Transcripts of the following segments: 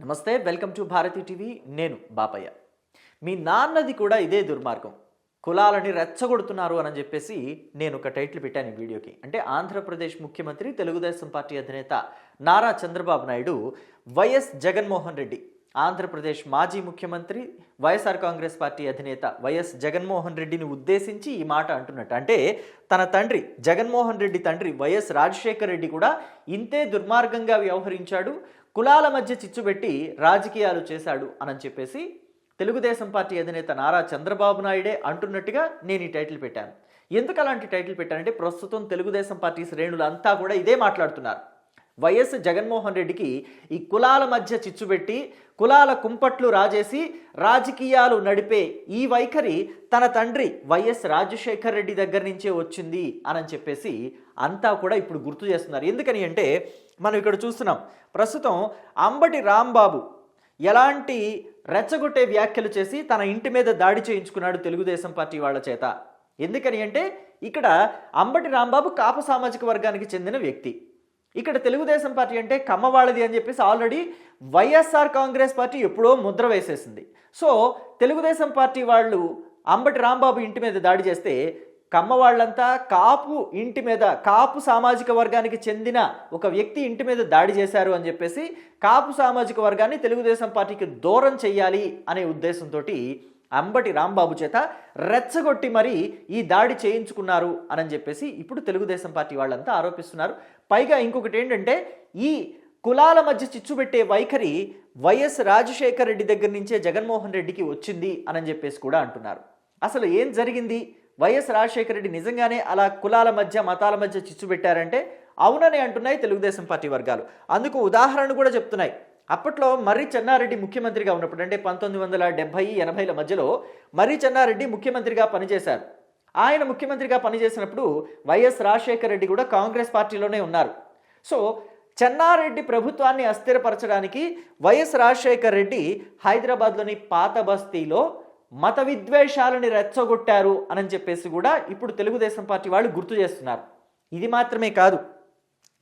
నమస్తే welcome to Bharati TV. నేను బాపయ్య. మీ నాన్నది కూడా ఇదే దుర్మార్గం. కులాలని రెచ్చగొడుతున్నారు అని చెప్పేసి నేను ఒక టైటిల్ పెట్టాను ఈ వీడియోకి. అంటే ఆంధ్రప్రదేశ్ ముఖ్యమంత్రి తెలుగుదేశం పార్టీ అధినేత నారా చంద్రబాబు నాయుడు వైఎస్ జగన్మోహన్ రెడ్డి ఆంధ్రప్రదేశ్ మాజీ ముఖ్యమంత్రి వైఎస్ఆర్ కాంగ్రెస్ పార్టీ అధినేత వైఎస్ జగన్మోహన్ రెడ్డిని ఉద్దేశించి ఈ మాట అంటున్నట్టు. అంటే తన తండ్రి జగన్మోహన్ రెడ్డి తండ్రి వైఎస్ రాజశేఖర్ రెడ్డి కూడా ఇంతే దుర్మార్గంగా వ్యవహరించాడు. కులాల మధ్య చిచ్చు పెట్టి రాజకీయాలు చేశాడు అని చెప్పేసి తెలుగుదేశం పార్టీ అధినేత నారా చంద్రబాబు నాయుడే అంటున్నట్టుగా నేను ఈ టైటిల్ పెట్టాను. ఎందుకు అలాంటి టైటిల్ పెట్టానంటే ప్రస్తుతం తెలుగుదేశం పార్టీ శ్రేణులంతా కూడా ఇదే మాట్లాడుతున్నారు. వైఎస్ జగన్మోహన్ రెడ్డికి ఈ కులాల మధ్య చిచ్చుబెట్టి కులాల కుంపట్లు రాజేసి రాజకీయాలు నడిపే ఈ వైఖరి తన తండ్రి వైఎస్ రాజశేఖర్ రెడ్డి దగ్గర నుంచే వచ్చింది అని చెప్పేసి అంతా కూడా ఇప్పుడు గుర్తు చేస్తున్నారు. ఎందుకని అంటే మనం ఇక్కడ చూస్తున్నాం. ప్రస్తుతం అంబటి రాంబాబు ఎలాంటి రెచ్చగొట్టే వ్యాఖ్యలు చేసి తన ఇంటి మీద దాడి చేయించుకున్నాడు తెలుగుదేశం పార్టీ వాళ్ళ చేత. ఎందుకని అంటే ఇక్కడ అంబటి రాంబాబు కాపు సామాజిక వర్గానికి చెందిన వ్యక్తి. ఇక్కడ తెలుగుదేశం పార్టీ అంటే కమ్మవాళ్ళది అని చెప్పేసి ఆల్రెడీ వైఎస్ఆర్ కాంగ్రెస్ పార్టీ ఎప్పుడో ముద్ర వేసేసింది. సో తెలుగుదేశం పార్టీ వాళ్ళు అంబటి రాంబాబు ఇంటి మీద దాడి చేస్తే కమ్మ వాళ్ళంతా కాపు ఇంటి మీద కాపు సామాజిక వర్గానికి చెందిన ఒక వ్యక్తి ఇంటి మీద దాడి చేశారు అని చెప్పేసి కాపు సామాజిక వర్గాన్ని తెలుగుదేశం పార్టీకి దూరం చెయ్యాలి అనే ఉద్దేశంతో అంబటి రాంబాబు చేత రెచ్చగొట్టి మరి ఈ దాడి చేయించుకున్నారు అని చెప్పేసి ఇప్పుడు తెలుగుదేశం పార్టీ వాళ్ళంతా ఆరోపిస్తున్నారు. పైగా ఇంకొకటి ఏంటంటే ఈ కులాల మధ్య చిచ్చుబెట్టే వైఖరి వైఎస్ రాజశేఖర రెడ్డి దగ్గర నుంచే జగన్మోహన్ రెడ్డికి వచ్చింది అని చెప్పేసి కూడా అంటున్నారు. అసలు ఏం జరిగింది? వైఎస్ రాజశేఖర రెడ్డి నిజంగానే అలా కులాల మధ్య మతాల మధ్య చిచ్చు పెట్టారంటే అవునని అంటున్నాయి తెలుగుదేశం పార్టీ వర్గాలు. అందుకు ఉదాహరణ కూడా చెప్తున్నాయి. అప్పట్లో మర్రి చెన్నారెడ్డి ముఖ్యమంత్రిగా ఉన్నప్పుడు అంటే పంతొమ్మిది వందల డెబ్బై ఎనభైల మధ్యలో మర్రి చెన్నారెడ్డి ముఖ్యమంత్రిగా పనిచేశారు. ఆయన ముఖ్యమంత్రిగా పనిచేసినప్పుడు వైఎస్ రాజశేఖర రెడ్డి కూడా కాంగ్రెస్ పార్టీలోనే ఉన్నారు. సో చెన్నారెడ్డి ప్రభుత్వాన్ని అస్థిరపరచడానికి వైఎస్ రాజశేఖర రెడ్డి హైదరాబాద్లోని పాత బస్తీలో మత విద్వేషాలని రెచ్చగొట్టారు అని చెప్పేసి కూడా ఇప్పుడు తెలుగుదేశం పార్టీ వాళ్ళు గుర్తు చేస్తున్నారు. ఇది మాత్రమే కాదు.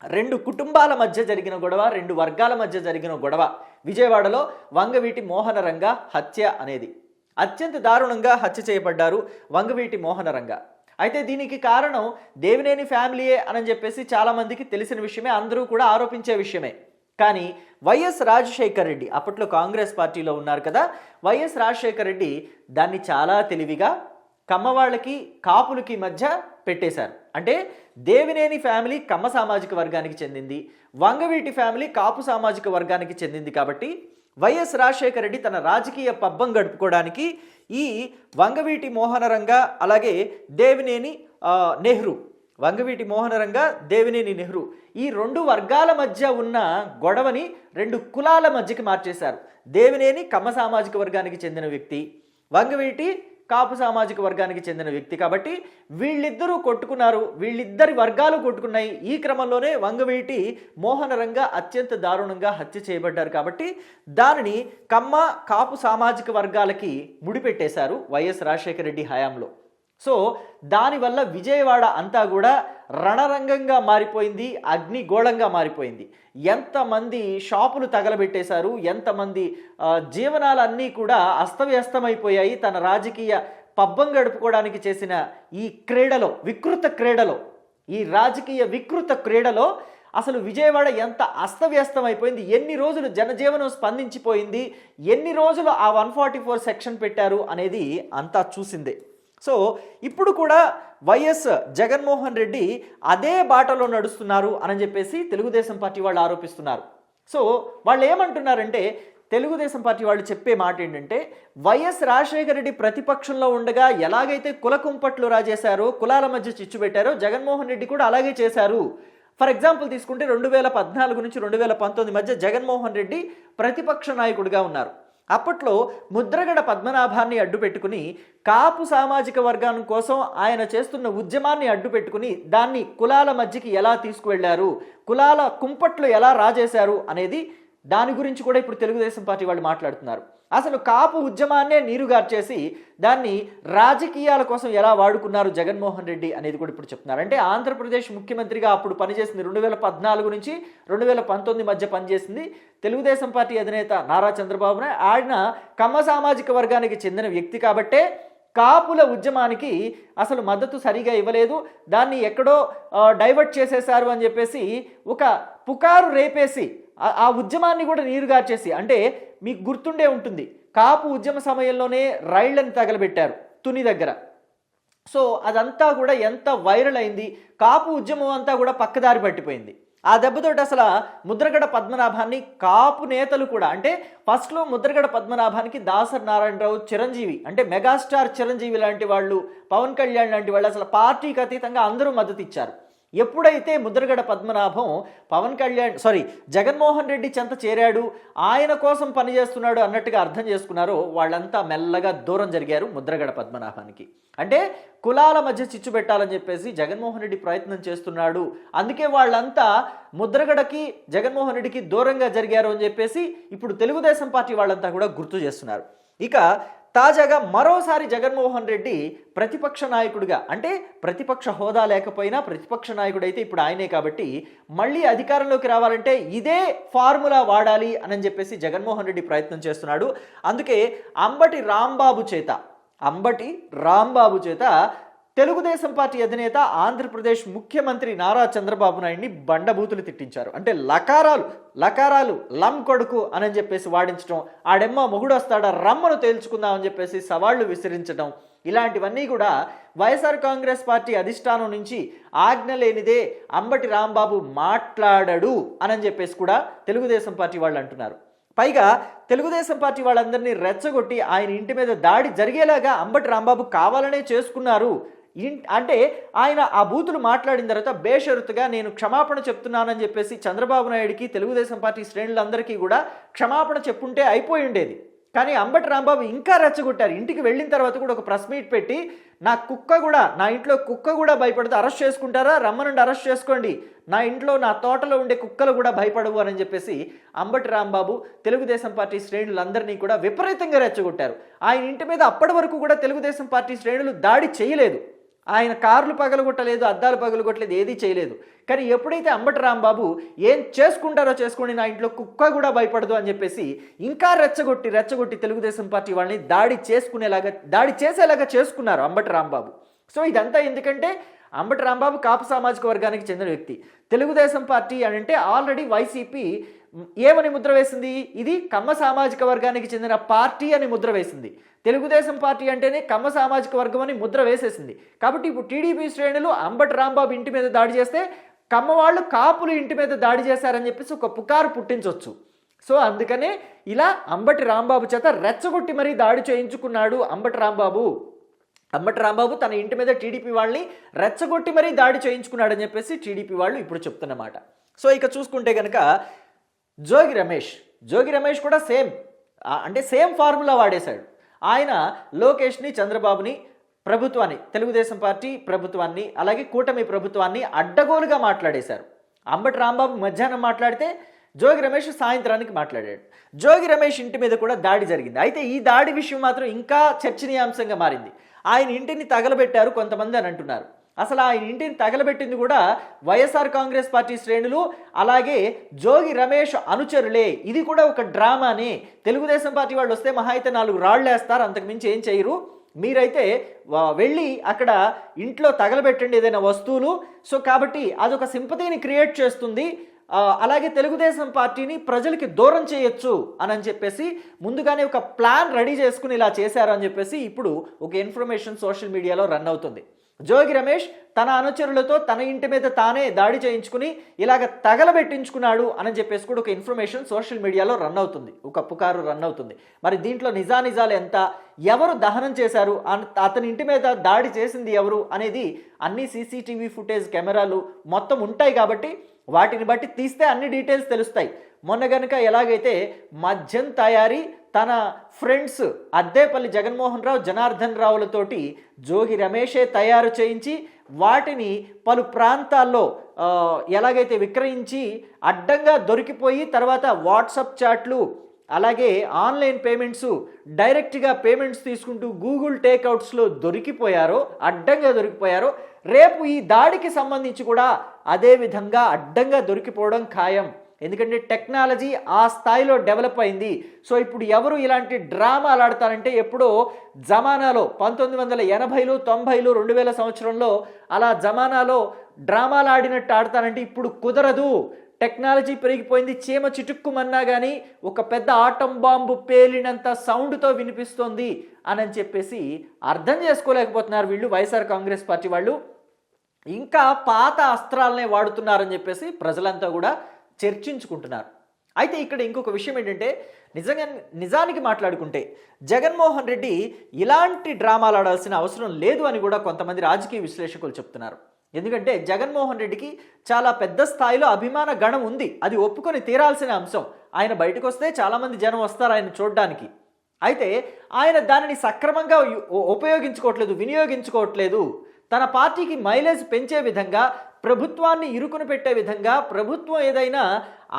రెండు కుటుంబాల మధ్య జరిగిన గొడవ రెండు వర్గాల మధ్య జరిగిన గొడవ. విజయవాడలో వంగవీటి మోహనరంగ హత్య అనేది. అత్యంత దారుణంగా హత్య చేయబడ్డారు వంగవీటి మోహనరంగ. అయితే దీనికి కారణం దేవినేని ఫ్యామిలీయే అని చెప్పేసి చాలామందికి తెలిసిన విషయమే అందరూ కూడా ఆరోపించే విషయమే. కానీ వైఎస్ రాజశేఖర్ రెడ్డి అప్పట్లో కాంగ్రెస్ పార్టీలో ఉన్నారు కదా వైఎస్ రాజశేఖర్ రెడ్డి దాన్ని చాలా తెలివిగా కమ్మవాళ్ళకి కాపులకి మధ్య పెట్టేశారు. అంటే దేవినేని ఫ్యామిలీ కమ్మ సామాజిక వర్గానికి చెందింది వంగవీటి ఫ్యామిలీ కాపు సామాజిక వర్గానికి చెందింది కాబట్టి వైఎస్ రాజశేఖర రెడ్డి తన రాజకీయ పబ్బం గడుపుకోవడానికి ఈ వంగవీటి మోహనరంగ అలాగే దేవినేని నెహ్రూ వంగవీటి మోహనరంగ దేవినేని నెహ్రూ ఈ రెండు వర్గాల మధ్య ఉన్న గొడవని రెండు కులాల మధ్యకి మార్చేశారు. దేవినేని కమ్మ సామాజిక వర్గానికి చెందిన వ్యక్తి వంగవీటి కాపు సామాజిక వర్గానికి చెందిన వ్యక్తి కాబట్టి వీళ్ళిద్దరూ కొట్టుకున్నారు. వీళ్ళిద్దరి వర్గాలు కొట్టుకున్నాయి. ఈ క్రమంలోనే వంగవీటి మోహనరంగా అత్యంత దారుణంగా హత్య చేయబడ్డారు కాబట్టి దానిని కమ్మ కాపు సామాజిక వర్గాలకి ముడిపెట్టేశారు వైఎస్ రాజశేఖర రెడ్డి హయాంలో. సో దానివల్ల విజయవాడ అంతా కూడా రణరంగంగా మారిపోయింది అగ్నిగోళంగా మారిపోయింది. ఎంతమంది షాపులు తగలబెట్టేశారు ఎంతమంది జీవనాలన్నీ కూడా అస్తవ్యస్తమైపోయాయి తన రాజకీయ పబ్బం గడుపుకోవడానికి చేసిన ఈ క్రీడలో వికృత క్రీడలో ఈ రాజకీయ వికృత క్రీడలో అసలు విజయవాడ ఎంత అస్తవ్యస్తం అయిపోయింది ఎన్ని రోజులు జనజీవనం స్పందించిపోయింది ఎన్ని రోజులు ఆ వన్ ఫార్టీ ఫోర్ సెక్షన్ పెట్టారు అనేది అంతా చూసిందే. సో ఇప్పుడు కూడా వైఎస్ జగన్మోహన్ రెడ్డి అదే బాటలో నడుస్తున్నారు అని చెప్పేసి తెలుగుదేశం పార్టీ వాళ్ళు ఆరోపిస్తున్నారు. సో వాళ్ళు ఏమంటున్నారంటే తెలుగుదేశం పార్టీ వాళ్ళు చెప్పే మాట ఏంటంటే వైఎస్ రాజశేఖర రెడ్డి ప్రతిపక్షంలో ఉండగా ఎలాగైతే కుల కుంపట్లు రాజేశారో కులాల మధ్య చిచ్చు పెట్టారో జగన్మోహన్ రెడ్డి కూడా అలాగే చేశారు. ఫర్ ఎగ్జాంపుల్ తీసుకుంటే రెండు వేల పద్నాలుగు నుంచి రెండు వేల పంతొమ్మిది మధ్య జగన్మోహన్ రెడ్డి ప్రతిపక్ష నాయకుడిగా ఉన్నారు. అప్పట్లో ముద్రగడ పద్మనాభాన్ని అడ్డుపెట్టుకుని కాపు సామాజిక వర్గం కోసం ఆయన చేస్తున్న ఉద్యమాన్ని అడ్డుపెట్టుకుని దాన్ని కులాల మధ్యకి ఎలా తీసుకువెళ్ళారు కులాల కుంపట్లు ఎలా రాజేశారు అనేది దాని గురించి కూడా ఇప్పుడు తెలుగుదేశం పార్టీ వాళ్ళు మాట్లాడుతున్నారు. అసలు కాపు ఉద్యమాన్నే నీరుగార్చేసి దాన్ని రాజకీయాల కోసం ఎలా వాడుకున్నారు జగన్మోహన్ రెడ్డి అనేది కూడా ఇప్పుడు చెప్తున్నారు. అంటే ఆంధ్రప్రదేశ్ ముఖ్యమంత్రిగా అప్పుడు పనిచేసింది రెండు వేల పద్నాలుగు నుంచి రెండు వేల పంతొమ్మిది మధ్య పనిచేసింది తెలుగుదేశం పార్టీ అధినేత నారా చంద్రబాబు నాయుడు ఆయన కమ్మ సామాజిక వర్గానికి చెందిన వ్యక్తి కాబట్టే కాపుల ఉద్యమానికి అసలు మద్దతు సరిగా ఇవ్వలేదు. దాన్ని ఎక్కడో డైవర్ట్ చేసేశారు అని చెప్పేసి ఒక పుకారు రేపేసి ఆ- ఆ ఉద్యమాన్ని కూడా నీరుగార్చేసి అంటే మీకు గుర్తుండే ఉంటుంది కాపు ఉద్యమ సమయంలోనే రైళ్ళను తగలబెట్టారు తుని దగ్గర. సో అదంతా కూడా ఎంత వైరల్ అయింది కాపు ఉద్యమం అంతా కూడా పక్కదారి పట్టిపోయింది. ఆ దెబ్బతోటి అసలు ముద్రగడ పద్మనాభాన్ని కాపు నేతలు కూడా అంటే ఫస్ట్లో ముద్రగడ పద్మనాభానికి దాసర్ నారాయణరావు చిరంజీవి అంటే మెగాస్టార్ చిరంజీవి లాంటి వాళ్ళు పవన్ కళ్యాణ్ లాంటి వాళ్ళు అసలు పార్టీకి అతీతంగా అందరూ మద్దతు ఇచ్చారు. ఎప్పుడైతే ముద్రగడ పద్మనాభం పవన్ కళ్యాణ్ సారీ జగన్మోహన్ రెడ్డి చెంత చేరాడు ఆయన కోసం పనిచేస్తున్నాడు అన్నట్టుగా అర్థం చేసుకున్నారో వాళ్ళంతా మెల్లగా దూరం జరిగారు ముద్రగడ పద్మనాభానికి. అంటే కులాల మధ్య చిచ్చు పెట్టాలని చెప్పేసి జగన్మోహన్ రెడ్డి ప్రయత్నం చేస్తున్నాడు. అందుకే వాళ్ళంతా ముద్రగడకి జగన్మోహన్ రెడ్డికి దూరంగా జరిగారు అని చెప్పేసి ఇప్పుడు తెలుగుదేశం పార్టీ వాళ్ళంతా కూడా గుర్తు చేస్తున్నారు. ఇక తాజాగా మరోసారి జగన్మోహన్ రెడ్డి ప్రతిపక్ష నాయకుడిగా అంటే ప్రతిపక్ష హోదా లేకపోయినా ప్రతిపక్ష నాయకుడు అయితే ఇప్పుడు ఆయనే కాబట్టి మళ్ళీ అధికారంలోకి రావాలంటే ఇదే ఫార్ములా వాడాలి అని చెప్పేసి జగన్మోహన్ రెడ్డి ప్రయత్నం చేస్తున్నాడు. అందుకే అంబటి రాంబాబు చేత అంబటి రాంబాబు చేత తెలుగుదేశం పార్టీ అధినేత ఆంధ్రప్రదేశ్ ముఖ్యమంత్రి నారా చంద్రబాబు నాయుడిని బండబూతులు తిట్టించారు. అంటే లకారాలు లకారాలు లం కొడుకు అని చెప్పేసి వాడించడం ఆడెమ్మ మొగుడు వస్తాడా రమ్మను తేల్చుకుందామని చెప్పేసి సవాళ్ళు విసిరించడం ఇలాంటివన్నీ కూడా వైఎస్ఆర్ కాంగ్రెస్ పార్టీ అధిష్టానం నుంచి ఆజ్ఞ లేనిదే అంబటి రాంబాబు మాట్లాడడు అని చెప్పేసి కూడా తెలుగుదేశం పార్టీ వాళ్ళు అంటున్నారు. పైగా తెలుగుదేశం పార్టీ వాళ్ళందరినీ రెచ్చగొట్టి ఆయన ఇంటి మీద దాడి జరిగేలాగా అంబటి రాంబాబు కావాలనే చేసుకున్నారు అంటే ఆయన ఆ బూతులు మాట్లాడిన తర్వాత బేషరతుగా నేను క్షమాపణ చెప్తున్నానని చెప్పేసి చంద్రబాబు నాయుడికి తెలుగుదేశం పార్టీ శ్రేణులందరికీ కూడా క్షమాపణ చెప్పుంటే అయిపోయి ఉండేది. కానీ అంబటి రాంబాబు ఇంకా రెచ్చగొట్టారు. ఇంటికి వెళ్ళిన తర్వాత కూడా ఒక ప్రెస్ మీట్ పెట్టి నా కుక్క కూడా నా ఇంట్లో కుక్క కూడా భయపడితే అరెస్ట్ చేసుకుంటారా? రమ్మనండి అరెస్ట్ చేసుకోండి. నా ఇంట్లో నా తోటలో ఉండే కుక్కలు కూడా భయపడవు అని చెప్పేసి అంబటి రాంబాబు తెలుగుదేశం పార్టీ శ్రేణులందరినీ కూడా విపరీతంగా రెచ్చగొట్టారు. ఆయన ఇంటి మీద అప్పటి వరకు కూడా తెలుగుదేశం పార్టీ శ్రేణులు దాడి చేయలేదు. ఆయన కార్లు పగలగొట్టలేదు అద్దాలు పగలగొట్టలేదు ఏదీ చేయలేదు. కానీ ఎప్పుడైతే అంబటి రాంబాబు ఏం చేసుకుంటారో చేసుకోండి నా ఇంట్లో కుక్క కూడా భయపడదు అని చెప్పేసి ఇంకా రెచ్చగొట్టి రెచ్చగొట్టి తెలుగుదేశం పార్టీ వాళ్ళని దాడి చేసుకునేలాగా దాడి చేసేలాగా చేసుకున్నారు అంబటి రాంబాబు. సో ఇదంతా ఎందుకంటే అంబటి రాంబాబు కాపు సామాజిక వర్గానికి చెందిన వ్యక్తి. తెలుగుదేశం పార్టీ అని అంటే ఆల్రెడీ వైసీపీ ఏమని ముద్ర వేసింది? ఇది కమ్మ సామాజిక వర్గానికి చెందిన పార్టీ అని ముద్ర వేసింది. తెలుగుదేశం పార్టీ అంటేనే కమ్మ సామాజిక వర్గం అని ముద్ర వేసేసింది. కాబట్టి ఇప్పుడు టీడీపీ శ్రేణులు అంబటి రాంబాబు ఇంటి మీద దాడి చేస్తే కమ్మ వాళ్ళు కాపులు ఇంటి మీద దాడి చేశారని చెప్పేసి ఒక పుకారు పుట్టించవచ్చు సో అందుకనే ఇలా అంబటి రాంబాబు చేత రెచ్చగొట్టి మరీ దాడి చేయించుకున్నాడు అంబటి రాంబాబు. అంబటి రాంబాబు తన ఇంటి మీద టీడీపీ వాళ్ళని రెచ్చగొట్టి మరీ దాడి చేయించుకున్నాడని చెప్పేసి టీడీపీ వాళ్ళు ఇప్పుడు చెప్తున్నమాట. సో ఇక చూసుకుంటే కనుక జోగి రమేష్. జోగి రమేష్ కూడా సేమ్. అంటే సేమ్ ఫార్ములా వాడేశాడు. ఆయన లోకేష్ని చంద్రబాబుని ప్రభుత్వాన్ని తెలుగుదేశం పార్టీ ప్రభుత్వాన్ని అలాగే కూటమి ప్రభుత్వాన్ని అడ్డగోలుగా మాట్లాడేశారు. అంబటి రాంబాబు మధ్యాహ్నం మాట్లాడితే జోగి రమేష్ సాయంత్రానికి మాట్లాడాడు. జోగి రమేష్ ఇంటి మీద కూడా దాడి జరిగింది. అయితే ఈ దాడి విషయం మాత్రం ఇంకా చర్చనీయాంశంగా మారింది. ఆయన ఇంటిని తగలబెట్టారు కొంతమంది అని అంటున్నారు. అసలు ఆయన ఇంటిని తగలబెట్టింది కూడా వైఎస్ఆర్ కాంగ్రెస్ పార్టీ శ్రేణులు అలాగే జోగి రమేష్ అనుచరులే. ఇది కూడా ఒక డ్రామానే. తెలుగుదేశం పార్టీ వాళ్ళు వస్తే మహా అయితే నాలుగు రాళ్ళు వేస్తారు అంతకుమించి ఏం చేయరు. మీరైతే వెళ్ళి అక్కడ ఇంట్లో తగలబెట్టండి ఏదైనా వస్తువులు. సో కాబట్టి అదొక సింపతిని క్రియేట్ చేస్తుంది. అలాగే తెలుగుదేశం పార్టీని ప్రజలకి దూరం చేయొచ్చు అని అని చెప్పేసి ముందుగానే ఒక ప్లాన్ రెడీ చేసుకుని ఇలా చేశారు అని చెప్పేసి ఇప్పుడు ఒక ఇన్ఫర్మేషన్ సోషల్ మీడియాలో రన్ అవుతుంది. జోగి రమేష్ తన అనుచరులతో తన ఇంటి మీద తానే దాడి చేయించుకుని ఇలాగ తగలబెట్టించుకున్నాడు అని చెప్పేసి కూడా ఒక ఇన్ఫర్మేషన్ సోషల్ మీడియాలో రన్ అవుతుంది. ఒక పుకారు రన్ అవుతుంది. మరి దీంట్లో నిజానిజాలు ఎంత? ఎవరు దహనం చేశారు? అన్- అతని ఇంటి మీద దాడి చేసింది ఎవరు? అనేది అన్ని సీసీటీవీ ఫుటేజ్ కెమెరాలు మొత్తం ఉంటాయి కాబట్టి వాటిని బట్టి తీస్తే అన్ని డీటెయిల్స్ తెలుస్తాయి. మొన్న గనుక ఎలాగైతే మద్యం తయారీ తన ఫ్రెండ్స్ అద్దేపల్లి జగన్మోహన్ రావు జనార్దన్ రావులతోటి జోగి రమేషే తయారు చేయించి వాటిని పలు ప్రాంతాల్లో ఎలాగైతే విక్రయించి అడ్డంగా దొరికిపోయి తర్వాత వాట్సప్ చాట్లు అలాగే ఆన్లైన్ పేమెంట్స్ డైరెక్ట్గా పేమెంట్స్ తీసుకుంటూ గూగుల్ టేక్అవుట్స్లో దొరికిపోయారో అడ్డంగా దొరికిపోయారో రేపు ఈ దాడికి సంబంధించి కూడా అదే విధంగా అడ్డంగా దొరికిపోవడం ఖాయం. ఎందుకంటే టెక్నాలజీ ఆ స్థాయిలో డెవలప్ అయింది. సో ఇప్పుడు ఎవరు ఇలాంటి డ్రామాలు ఆడతారంటే ఎప్పుడో జమానాలో పంతొమ్మిది వందల ఎనభైలు తొంభైలు రెండు వేల సంవత్సరంలో అలా జమానాలో డ్రామాలు ఆడినట్టు ఆడతారంటే ఇప్పుడు కుదరదు. టెక్నాలజీ పెరిగిపోయింది. చీమ చిటుక్కుమన్నా కానీ ఒక పెద్ద ఆటం బాంబు పేలినంత సౌండ్తో వినిపిస్తోంది అని చెప్పేసి అర్థం చేసుకోలేకపోతున్నారు వీళ్ళు వైఎస్ఆర్ కాంగ్రెస్ పార్టీ వాళ్ళు. ఇంకా పాత అస్త్రాలనే వాడుతున్నారని చెప్పేసి ప్రజలంతా కూడా చర్చించుకుంటున్నారు. అయితే ఇక్కడ ఇంకొక విషయం ఏంటంటే నిజంగా నిజానికి మాట్లాడుకుంటే జగన్మోహన్ రెడ్డి ఇలాంటి డ్రామాలు ఆడాల్సిన అవసరం లేదు అని కూడా కొంతమంది రాజకీయ విశ్లేషకులు చెప్తున్నారు. ఎందుకంటే జగన్మోహన్ రెడ్డికి చాలా పెద్ద స్థాయిలో అభిమాన గణం ఉంది. అది ఒప్పుకొని తీరాల్సిన అంశం. ఆయన బయటకు వస్తే చాలామంది జనం వస్తారు ఆయన చూడడానికి. అయితే ఆయన దానిని సక్రమంగా ఉపయోగించుకోవట్లేదు వినియోగించుకోవట్లేదు. తన పార్టీకి మైలేజ్ పెంచే విధంగా ప్రభుత్వాన్ని ఇరుకును పెట్టే విధంగా ప్రభుత్వం ఏదైనా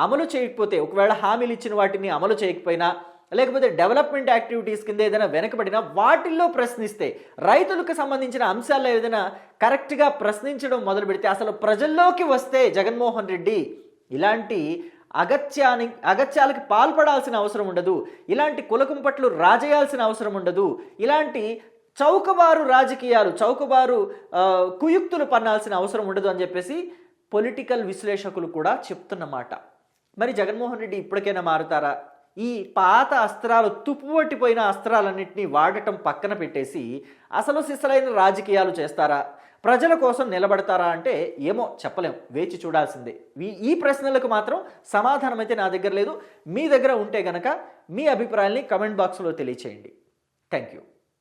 అమలు చేయకపోతే ఒకవేళ హామీలు ఇచ్చిన వాటిని అమలు చేయకపోయినా లేకపోతే డెవలప్మెంట్ యాక్టివిటీస్ కింద ఏదైనా వెనకబడినా వాటిల్లో ప్రశ్నిస్తే రైతులకు సంబంధించిన అంశాల్లో ఏదైనా కరెక్ట్గా ప్రశ్నించడం మొదలు పెడితే అసలు ప్రజల్లోకి వస్తే జగన్మోహన్ రెడ్డి ఇలాంటి అగత్యాని అగత్యాలకు పాల్పడాల్సిన అవసరం ఉండదు. ఇలాంటి కులకుంపట్లు రాజేయాల్సిన అవసరం ఉండదు. ఇలాంటి చౌకబారు రాజకీయాలు చౌకబారు కుయుక్తులు పన్నాల్సిన అవసరం ఉండదు అని చెప్పేసి పొలిటికల్ విశ్లేషకులు కూడా చెప్తున్నమాట. మరి జగన్మోహన్ రెడ్డి ఇప్పటికైనా మారుతారా? ఈ పాత అస్త్రాలు తుప్పుపట్టిపోయిన అస్త్రాలన్నింటినీ వాడటం పక్కన పెట్టేసి అసలు సిసలైన రాజకీయాలు చేస్తారా? ప్రజల కోసం నిలబడతారా అంటే ఏమో చెప్పలేం వేచి చూడాల్సిందే. ఈ ఈ ప్రశ్నలకు మాత్రం సమాధానం అయితే నా దగ్గర లేదు. మీ దగ్గర ఉంటే గనక మీ అభిప్రాయాల్ని కమెంట్ బాక్స్లో తెలియచేయండి. Thank you